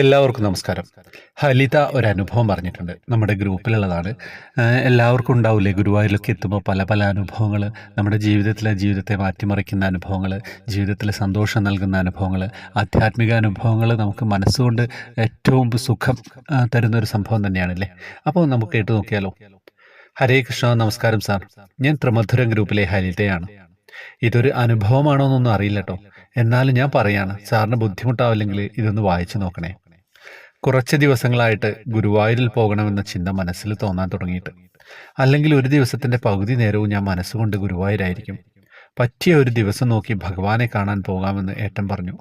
എല്ലാവർക്കും നമസ്കാരം. ഹലിത ഒരു അനുഭവം പറഞ്ഞിട്ടുണ്ട്. നമ്മുടെ ഗ്രൂപ്പിലുള്ളതാണ്. എല്ലാവർക്കും ഉണ്ടാവില്ലേ ഗുരുവായൂരിലൊക്കെ എത്തുമ്പോൾ പല പല അനുഭവങ്ങൾ നമ്മുടെ ജീവിതത്തിലെ ജീവിതത്തെ മാറ്റിമറിക്കുന്ന അനുഭവങ്ങൾ ജീവിതത്തിൽ സന്തോഷം നൽകുന്ന അനുഭവങ്ങൾ ആധ്യാത്മിക അനുഭവങ്ങൾ നമുക്ക് മനസ്സുകൊണ്ട് ഏറ്റവും സുഖം തരുന്ന ഒരു സംഭവം തന്നെയാണല്ലേ? അപ്പോൾ നമുക്ക് കേട്ടു നോക്കിയാലോ? ഹരേ കൃഷ്ണ നമസ്കാരം സാർ. ഞാൻ ത്രിമധുരം ഗ്രൂപ്പിലെ ഹരിതയാണ്. ഇതൊരു അനുഭവമാണോ എന്നൊന്നും അറിയില്ല കേട്ടോ. എന്നാലും ഞാൻ പറയാണ് സാറിന് ബുദ്ധിമുട്ടാവില്ലെങ്കിൽ ഇതൊന്ന് വായിച്ചു നോക്കണേ. കുറച്ച് ദിവസങ്ങളായിട്ട് ഗുരുവായൂരിൽ പോകണമെന്ന ചിന്ത മനസ്സിൽ തോന്നാൻ തുടങ്ങിയിട്ട്. അല്ലെങ്കിൽ ഒരു ദിവസത്തിന്റെ പകുതി നേരവും ഞാൻ മനസ്സുകൊണ്ട് ഗുരുവായൂരായിരിക്കും. പറ്റിയ ഒരു ദിവസം നോക്കി ഭഗവാനെ കാണാൻ പോകാമെന്ന് ഏട്ടൻ പറഞ്ഞു.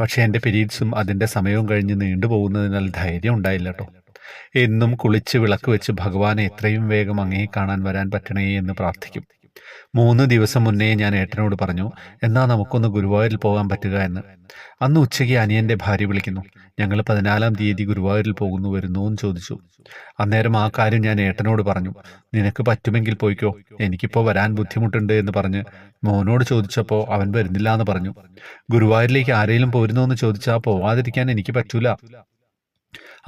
പക്ഷേ എന്റെ പിരീഡ്സും അതിന്റെ സമയവും കഴിഞ്ഞ് നീണ്ടുപോകുന്നതിനാൽ ധൈര്യം ഉണ്ടായില്ല കേട്ടോ. എന്നും കുളിച്ച് വിളക്ക് വെച്ച് ഭഗവാനെ എത്രയും വേഗം അങ്ങേ കാണാൻ വരാൻ പറ്റണേ എന്ന് പ്രാർത്ഥിക്കും. മൂന്ന് ദിവസം മുന്നേ ഞാൻ ഏട്ടനോട് പറഞ്ഞു എന്നാ നമുക്കൊന്ന് ഗുരുവായൂരിൽ പോകാൻ പറ്റുക എന്ന്. അന്ന് ഉച്ചയ്ക്ക് അനിയന്റെ ഭാര്യ വിളിക്കുന്നു. ഞങ്ങൾ പതിനാലാം തീയതി ഗുരുവായൂരിൽ പോകുന്നു വരുന്നു എന്ന് ചോദിച്ചു. അന്നേരം ആ കാര്യം ഞാൻ ഏട്ടനോട് പറഞ്ഞു. നിനക്ക് പറ്റുമെങ്കിൽ പോയിക്കോ. എനിക്കിപ്പോൾ വരാൻ ബുദ്ധിമുട്ടുണ്ട് എന്ന് പറഞ്ഞ് മോനോട് ചോദിച്ചപ്പോൾ അവൻ വരുന്നില്ല എന്ന് പറഞ്ഞു. ഗുരുവായൂരിലേക്ക് ആരെങ്കിലും പോരുന്നോ എന്ന് ചോദിച്ചാൽ പോവാതിരിക്കാൻ എനിക്ക് പറ്റൂല.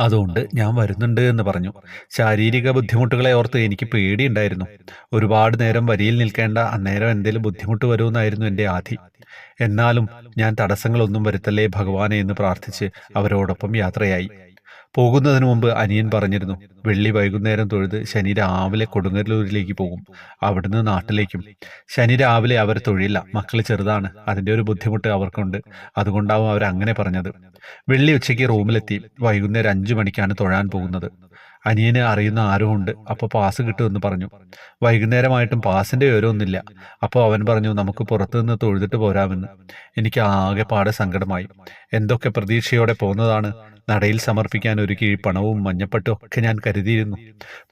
അതുകൊണ്ട് ഞാൻ വരുന്നുണ്ട് എന്ന് പറഞ്ഞു. ശാരീരിക ബുദ്ധിമുട്ടുകളെ ഓർത്ത് എനിക്ക് പേടിയുണ്ടായിരുന്നു. ഒരുപാട് നേരം വരിയിൽ നിൽക്കേണ്ട അന്നേരം എന്തെങ്കിലും ബുദ്ധിമുട്ട് വരുമെന്നായിരുന്നു എന്റെ ആധി. എന്നാലും ഞാൻ തടസ്സങ്ങളൊന്നും വരുത്തല്ലേ ഭഗവാനെ എന്ന് പ്രാർത്ഥിച്ച് അവരോടൊപ്പം യാത്രയായി. പോകുന്നതിന് മുമ്പ് അനിയൻ പറഞ്ഞിരുന്നു വെള്ളി വൈകുന്നേരം തൊഴുത് ശനി രാവിലെ കൊടുങ്ങല്ലൂരിലേക്ക് പോകും അവിടുന്ന് നാട്ടിലേക്കും. ശനി രാവിലെ അവർ തൊഴില്ല മക്കൾ ചെറുതാണ് അതിന്റെ ഒരു ബുദ്ധിമുട്ട് അവർക്കുണ്ട് അതുകൊണ്ടാവും അവർ അങ്ങനെ പറഞ്ഞത്. വെള്ളി ഉച്ചയ്ക്ക് റൂമിലെത്തി വൈകുന്നേരം അഞ്ചു മണിക്കാണ് തൊഴാൻ പോകുന്നത്. അനിയന് അറിയുന്ന ആരും ഉണ്ട് അപ്പോൾ പാസ് കിട്ടുമെന്ന് പറഞ്ഞു. വൈകുന്നേരമായിട്ടും പാസിന്റെ വിവരമൊന്നുമില്ല അപ്പോൾ അവൻ പറഞ്ഞു നമുക്ക് പുറത്തുനിന്ന് തൊഴുതിട്ട് പോരാമെന്ന്. എനിക്ക് ആകെ പാടെ സങ്കടമായി. എന്തൊക്കെ പ്രതീക്ഷയോടെ പോന്നതാണ് നടയിൽ സമർപ്പിക്കാൻ ഒരു കീഴ് പണവും മഞ്ഞപ്പട്ടും ഒക്കെ ഞാൻ കരുതിയിരുന്നു.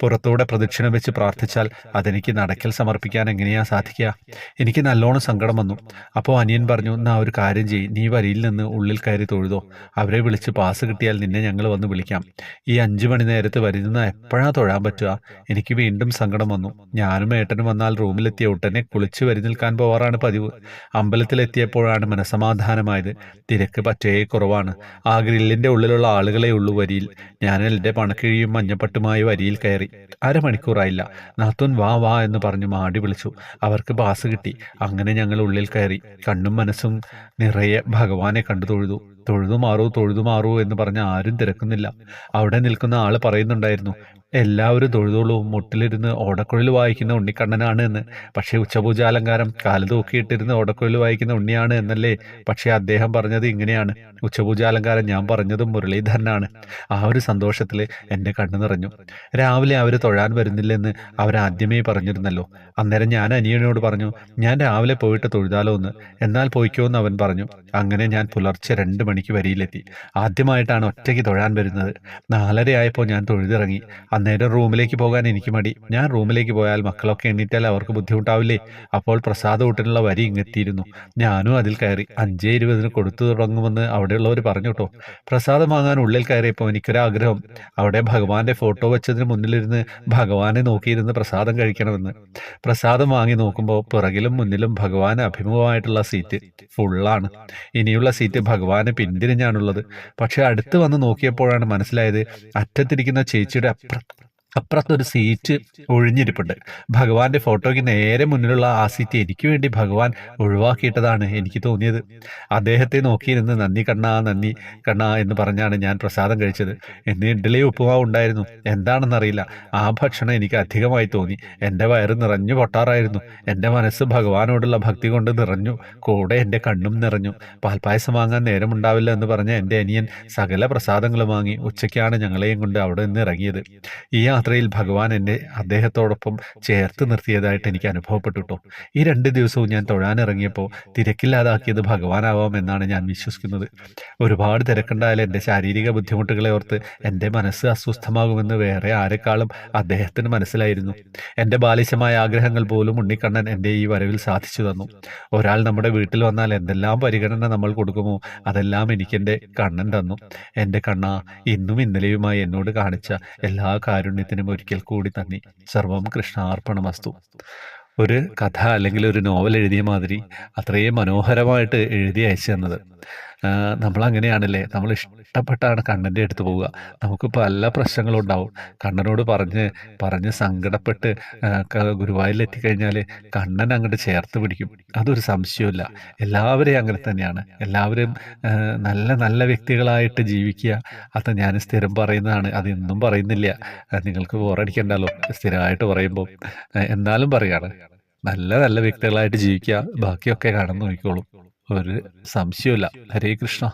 പുറത്തൂടെ പ്രദക്ഷിണം വെച്ച് പ്രാർത്ഥിച്ചാൽ അതെനിക്ക് നടക്കൽ സമർപ്പിക്കാൻ എങ്ങനെയാ സാധിക്കുക? എനിക്ക് നല്ലോണം സങ്കടം വന്നു. അപ്പോൾ അനിയൻ പറഞ്ഞു എന്നാ ഒരു കാര്യം ചെയ്യ്. നീ വരിയിൽ നിന്ന് ഉള്ളിൽ കയറി തൊഴുതോ. അവരെ വിളിച്ച് പാസ് കിട്ടിയാൽ നിന്നെ ഞങ്ങൾ വന്ന് വിളിക്കാം. ഈ അഞ്ചു മണി നേരത്ത് വരുന്ന എപ്പോഴാ തൊഴാൻ പറ്റുക? എനിക്ക് വീണ്ടും സങ്കടം വന്നു. ഞാനും ഏട്ടനും വന്നാൽ റൂമിലെത്തിയ ഉടനെ കുളിച്ച് വരി നിൽക്കാൻ പോവാറാണ് പതിവ്. അമ്പലത്തിലെത്തിയപ്പോഴാണ് മനസമാധാനമായത് തിരക്ക് പറ്റേ കുറവാണ്. ആ ഗ്രില്ലിന്റെ ഉള്ളിലുള്ള ആളുകളെ ഉള്ളൂ വരിയിൽ. ഞാൻ എന്റെ പണക്കിഴിയും മഞ്ഞപ്പട്ടുമായി വരിയിൽ കയറി. അരമണിക്കൂറായില്ല. നാത്തൂൻ വാ വാ എന്ന് പറഞ്ഞു മാടി വിളിച്ചു. അവർക്ക് പാസ് കിട്ടി. അങ്ങനെ ഞങ്ങൾ ഉള്ളിൽ കയറി. കണ്ണും മനസ്സും നിറയെ ഭഗവാനെ കണ്ടു തൊഴുതു. തൊഴുതു മാറൂ തൊഴുതു മാറൂ എന്ന് പറഞ്ഞ് ആരും തിരക്കുന്നില്ല. അവിടെ നിൽക്കുന്ന ആൾ പറയുന്നുണ്ടായിരുന്നു എല്ലാവരും തൊഴുതോളൂ മുട്ടിലിരുന്ന് ഓടക്കുഴൽ വായിക്കുന്ന ഉണ്ണിക്കണ്ണനാണ് എന്ന്. പക്ഷേ ഉച്ചപൂജാലങ്കാരം കാൽ തൂക്കിയിട്ടിരുന്ന് ഓടക്കുഴൽ വായിക്കുന്ന ഉണ്ണിയാണ് എന്നല്ലേ? പക്ഷേ അദ്ദേഹം പറഞ്ഞത് ഇങ്ങനെയാണ്. ഉച്ചപൂജ അലങ്കാരം ഞാൻ പറഞ്ഞതും മുരളീധരനാണ്. ആ ഒരു സന്തോഷത്തിൽ എന്റെ കണ്ണു നിറഞ്ഞു. രാവിലെ അവർ തൊഴാൻ വരുന്നില്ലെന്ന് അവരാദ്യമേ പറഞ്ഞിരുന്നല്ലോ. അന്നേരം ഞാൻ അനിയനോട് പറഞ്ഞു ഞാൻ രാവിലെ പോയിട്ട് തൊഴുതാലോ എന്ന്. എന്നാൽ പോയിക്കോ എന്ന് അവൻ പറഞ്ഞു. അങ്ങനെ ഞാൻ പുലർച്ചെ രണ്ട് മണിക്ക് വരിയിലെത്തി. ആദ്യമായിട്ടാണ് ഒറ്റയ്ക്ക് തൊഴാൻ വരുന്നത്. നാലരയായപ്പോൾ ഞാൻ തൊഴുതിറങ്ങി. അന്നേരം റൂമിലേക്ക് പോകാൻ എനിക്ക് മടി. ഞാൻ റൂമിലേക്ക് പോയാൽ മക്കളൊക്കെ എണ്ണീറ്റാൽ അവർക്ക് ബുദ്ധിമുട്ടാവില്ലേ? അപ്പോൾ പ്രസാദ ഊട്ടിനുള്ള വരി ഇങ്ങെത്തിയിരുന്നു. ഞാനും അതിൽ കയറി. അഞ്ചേ ഇരുപതിന് കൊടുത്തു തുടങ്ങുമെന്ന് അവിടെയുള്ളവർ പറഞ്ഞു കേട്ടോ. പ്രസാദം വാങ്ങാൻ ഉള്ളിൽ കയറിയപ്പോൾ എനിക്കൊരാഗ്രഹം. അവിടെ ഭഗവാന്റെ ഫോട്ടോ വെച്ചതിന് മുന്നിലിരുന്ന് ഭഗവാനെ നോക്കിയിരുന്ന് പ്രസാദം കഴിക്കണമെന്ന്. പ്രസാദം വാങ്ങി നോക്കുമ്പോൾ പിറകിലും മുന്നിലും ഭഗവാൻ അഭിമുഖമായിട്ടുള്ള സീറ്റ് ഫുള്ളാണ്. ഇനിയുള്ള സീറ്റ് ഭഗവാന് പിന്തിരിഞ്ഞാണുള്ളത്. പക്ഷെ അടുത്ത് വന്ന് നോക്കിയപ്പോഴാണ് മനസ്സിലായത് അറ്റത്തിരിക്കുന്ന ചേച്ചിയുടെ അപ്പുറ അപ്പുറത്തൊരു സീറ്റ് ഒഴിഞ്ഞിരിപ്പുണ്ട്. ഭഗവാന്റെ ഫോട്ടോയ്ക്ക് നേരെ മുന്നിലുള്ള ആ സീറ്റ് എനിക്ക് വേണ്ടി ഭഗവാൻ ഒഴിവാക്കിയിട്ടതാണ് എനിക്ക് തോന്നിയത്. അദ്ദേഹത്തെ നോക്കിയിരുന്ന് നന്ദി കണ്ണാ നന്ദി കണ്ണാ എന്ന് പറഞ്ഞാണ് ഞാൻ പ്രസാദം കഴിച്ചത്. എന്നെ ഇഡ്ഡലി ഉപ്പുമാവ് ഉണ്ടായിരുന്നു. എന്താണെന്നറിയില്ല. ആ ഭക്ഷണം എനിക്ക് അധികമായി തോന്നി. എന്റെ വയറ് നിറഞ്ഞു പൊട്ടാറായിരുന്നു. എന്റെ മനസ്സ് ഭഗവാനോടുള്ള ഭക്തി കൊണ്ട് നിറഞ്ഞു. കൂടെ എന്റെ കണ്ണും നിറഞ്ഞു. പാൽപ്പായസം വാങ്ങാൻ നേരമുണ്ടാവില്ല എന്ന് പറഞ്ഞ എന്റെ അനിയൻ സകല പ്രസാദങ്ങളും വാങ്ങി. ഉച്ചയ്ക്കാണ് ഞങ്ങളെയും കൊണ്ട് അവിടെ നിന്ന് ഇറങ്ങിയത്. ഈ യാത്രയിൽ ഭഗവാൻ എന്നെ അദ്ദേഹത്തോടൊപ്പം ചേർത്ത് നിർത്തിയതായിട്ട് എനിക്ക് അനുഭവപ്പെട്ടു കേട്ടോ ഈ രണ്ട് ദിവസവും ഞാൻ തൊഴാനിറങ്ങിയപ്പോൾ തിരക്കില്ലാതാക്കിയത് ഭഗവാനാവാം എന്നാണ് ഞാൻ വിശ്വസിക്കുന്നത്. ഒരുപാട് തിരക്കുണ്ടായാലും എന്റെ ശാരീരിക ബുദ്ധിമുട്ടുകളെ ഓർത്ത് എന്റെ മനസ്സ് അസ്വസ്ഥമാകുമെന്ന് വേറെ ആരെക്കാളും അദ്ദേഹത്തിന് മനസ്സിലായിരുന്നു. എന്റെ ബാലിശമായ ആഗ്രഹങ്ങൾ പോലും ഉണ്ണിക്കണ്ണൻ എന്റെ ഈ വരവിൽ സാധിച്ചു തന്നു. ഒരാൾ നമ്മുടെ വീട്ടിൽ വന്നാൽ എന്തെല്ലാം പരിഗണന നമ്മൾ കൊടുക്കുമോ അതെല്ലാം എനിക്കെന്റെ കണ്ണൻ തന്നു. എന്റെ കണ്ണ ഇന്നും ഇന്നലെയുമായി എന്നോട് കാണിച്ച എല്ലാ കാരുണ്യത്തിനും ഒരിക്കൽ കൂടി നന്ദി സർവം കൃഷ്ണാർപ്പണമസ്തു. ഒരു കഥ അല്ലെങ്കിൽ ഒരു നോവൽ എഴുതിയ മാതിരി അത്രയും മനോഹരമായിട്ട് എഴുതി അയച്ചു തന്നത്. നമ്മളങ്ങനെയാണല്ലേ? നമ്മൾ ഇഷ്ടപ്പെട്ടാണ് കണ്ണന്റെ അടുത്ത് പോവുക. നമുക്ക് പല പ്രശ്നങ്ങളും ഉണ്ടാവും കണ്ണനോട് പറഞ്ഞ് പറഞ്ഞ് സങ്കടപ്പെട്ട് ഗുരുവായൂരിൽ എത്തിക്കഴിഞ്ഞാൽ കണ്ണൻ അങ്ങോട്ട് ചേർത്ത് പിടിക്കും. അതൊരു സംശയമില്ല എല്ലാവരെയും അങ്ങനെ തന്നെയാണ്. എല്ലാവരും നല്ല നല്ല വ്യക്തികളായിട്ട് ജീവിക്കുക. അത് ഞാൻ സ്ഥിരം പറയുന്നതാണ്. അതെന്നും പറയുന്നില്ല. നിങ്ങൾക്ക് ബോറടിക്കണ്ടല്ലോ സ്ഥിരമായിട്ട് പറയുമ്പോൾ. എന്നാലും പറയാണ്. നല്ല നല്ല വ്യക്തികളായിട്ട് ജീവിക്കുക. ബാക്കിയൊക്കെ കടന്നു പോയിക്കോളും. ഒരു സംശയമില്ല ഹരേ കൃഷ്ണ.